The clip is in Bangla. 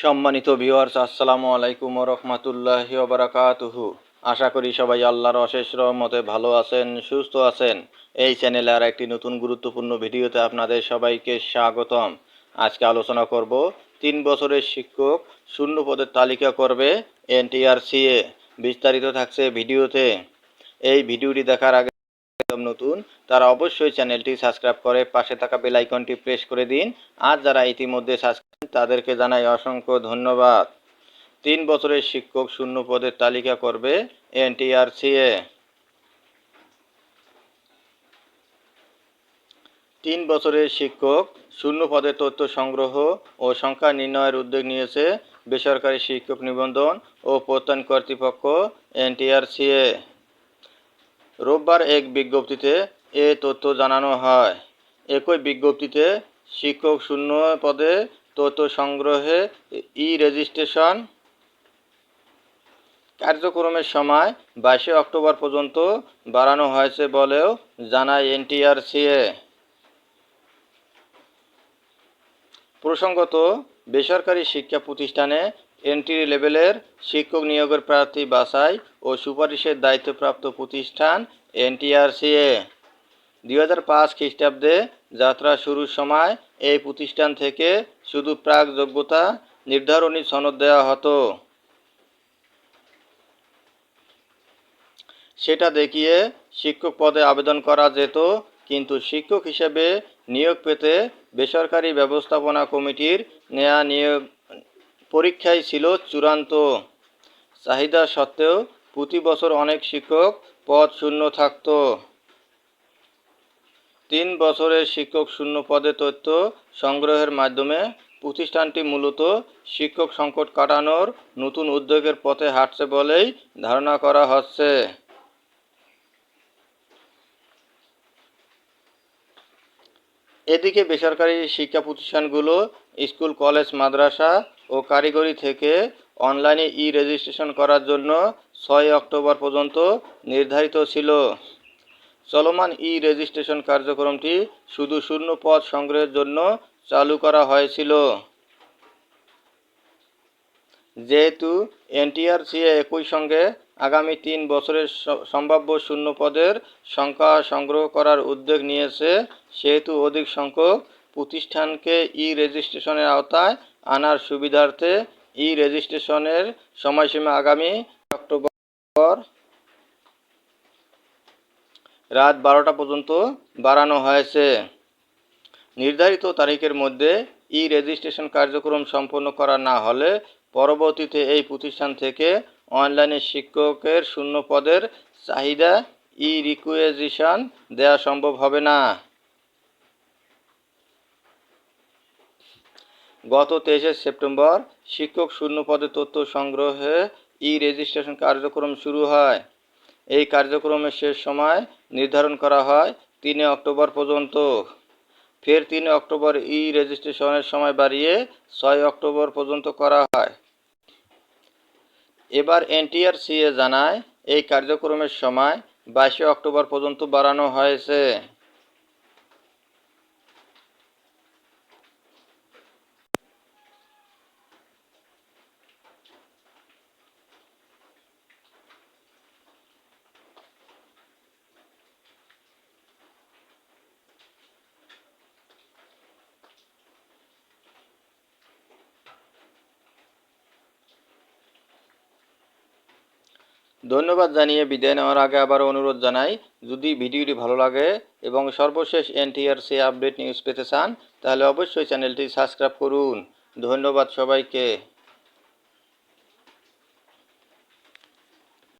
সম্মানিত ভিউয়ার্স আসসালামু আলাইকুম রহমতুল্লাহি ওবরাকাতুহু আশা করি সবাই আল্লাহর অশেষ রহমতে ভালো আছেন, সুস্থ আছেন। এই চ্যানেলে আর একটি নতুন গুরুত্বপূর্ণ ভিডিওতে আপনাদের সবাইকে স্বাগতম। আজকে আলোচনা করব, তিন বছরের শিক্ষক শূন্য পদের তালিকা করবে এনটিআরসিএ। বিস্তারিত থাকছে ভিডিওতে। এই ভিডিওটি দেখার আগে একদম নতুন, তারা অবশ্যই চ্যানেলটি সাবস্ক্রাইব করে পাশে থাকা বেল আইকনটি প্রেস করে দিন। আর যারা ইতিমধ্যে সাবস্ক্রাইব তাদেরকে জানাই অসংখ্য ধন্যবাদ। তিন বছরের শিক্ষক শূন্য পদের তালিকা করবে এনটিআরসিএ। তিন বছরের শিক্ষক শূন্য পদের তথ্য সংগ্রহ ও সংখ্যা নির্ণয়ের উদ্যোগ নিয়েছে বেসরকারি শিক্ষক নিবন্ধন ও প্রত্যয়ন কর্তৃপক্ষ এনটিআরসিএ। রোববার এক বিজ্ঞপ্তিতে এ তথ্য জানানো হয়। একই বিজ্ঞপ্তিতে শিক্ষক শূন্য পদে তথ্য সংগ্রহে ই রেজিস্ট্রেশন কার্যক্রমের সময় বাইশে অক্টোবর পর্যন্ত বাড়ানো হয়েছে বলেও জানায় এনটিআরসিএ। প্রসঙ্গত, বেসরকারি শিক্ষা প্রতিষ্ঠানে এন্ট্রি লেভেলের শিক্ষক নিয়োগের প্রার্থী বাছাই ও সুপারিশের দায়িত্বপ্রাপ্ত প্রতিষ্ঠান এনটিআরসিএ। দুই হাজার পাঁচ খ্রিস্টাব্দে যাত্রা শুরুর সময় এই প্রতিষ্ঠান থেকে শুধু প্রাক যোগ্যতা নির্ধারণী সনদ দেওয়া হতো। সেটা দেখিয়ে শিক্ষক পদে আবেদন করা যেত, কিন্তু শিক্ষক হিসেবে নিয়োগ পেতে বেসরকারি ব্যবস্থাপনা কমিটির নেয়া নিয়োগ পরীক্ষাই ছিল চূড়ান্ত। চাহিদা সত্ত্বেও প্রতি বছর অনেক শিক্ষক পদ শূন্য থাকত। তিন বছরের শিক্ষক শূন্য পদে তথ্য সংগ্রহের মাধ্যমে প্রতিষ্ঠানটি মূলত শিক্ষক সংকট কাটানোর নতুন উদ্যোগের পথে হাঁটছে বলেই ধারণা করা হচ্ছে। এদিকে বেসরকারি শিক্ষা প্রতিষ্ঠানগুলো স্কুল, কলেজ, মাদ্রাসা ও কারিগরি থেকে অনলাইনে ই রেজিস্ট্রেশন করার জন্য ছয় অক্টোবর পর্যন্ত নির্ধারিত ছিল। চলমান ই রেজিস্ট্রেশন কার্যক্রমটি শুধু শূন্য পদ সংগ্রহের জন্য চালু করা হয়েছিল। যেহেতু এনটিআরসিএ একই সঙ্গে আগামী তিন বছরের সম্ভাব্য শূন্য পদের সংখ্যা সংগ্রহ করার উদ্যোগ নিয়েছে, সেহেতু অধিক সংখ্যক প্রতিষ্ঠানকে ই রেজিস্ট্রেশনের আওতায় আনার সুবিধার্থে ই রেজিস্ট্রেশনের সময়সীমা আগামী অক্টোবর রাত বারোটা পর্যন্ত বাড়ানো হয়েছে। নির্ধারিত তারিখের মধ্যে ই রেজিস্ট্রেশন কার্যক্রম সম্পন্ন করা না হলে পরবর্তীতে এই প্রতিষ্ঠান থেকে অনলাইনে শিক্ষকের শূন্য পদের চাহিদা ই রিকুয়েজিশন দেওয়া সম্ভব হবে না। গত তেইশে সেপ্টেম্বর শিক্ষক শূন্য পদে তথ্য সংগ্রহে ই রেজিস্ট্রেশন কার্যক্রম শুরু হয়। এই কার্যক্রমের শেষ সময় নির্ধারণ করা হয় তিনে অক্টোবর পর্যন্ত। ফের তিন অক্টোবর ই রেজিস্ট্রেশনের সময় বাড়িয়ে ছয় অক্টোবর পর্যন্ত করা হয়। এবার এনটিআরসিএ জানায়, এই কার্যক্রমের সময় বাইশে অক্টোবর পর্যন্ত বাড়ানো হয়েছে। ধন্যবাদ জানিয়ে বিদায় নেওয়ার আগে আবার অনুরোধ জানাই, যদি ভিডিওটি ভালো লাগে এবং সর্বশেষ এনটিআরসি আপডেট নিউজ পেতে চান, তাহলে অবশ্যই চ্যানেলটি সাবস্ক্রাইব করুন। ধন্যবাদ সবাইকে।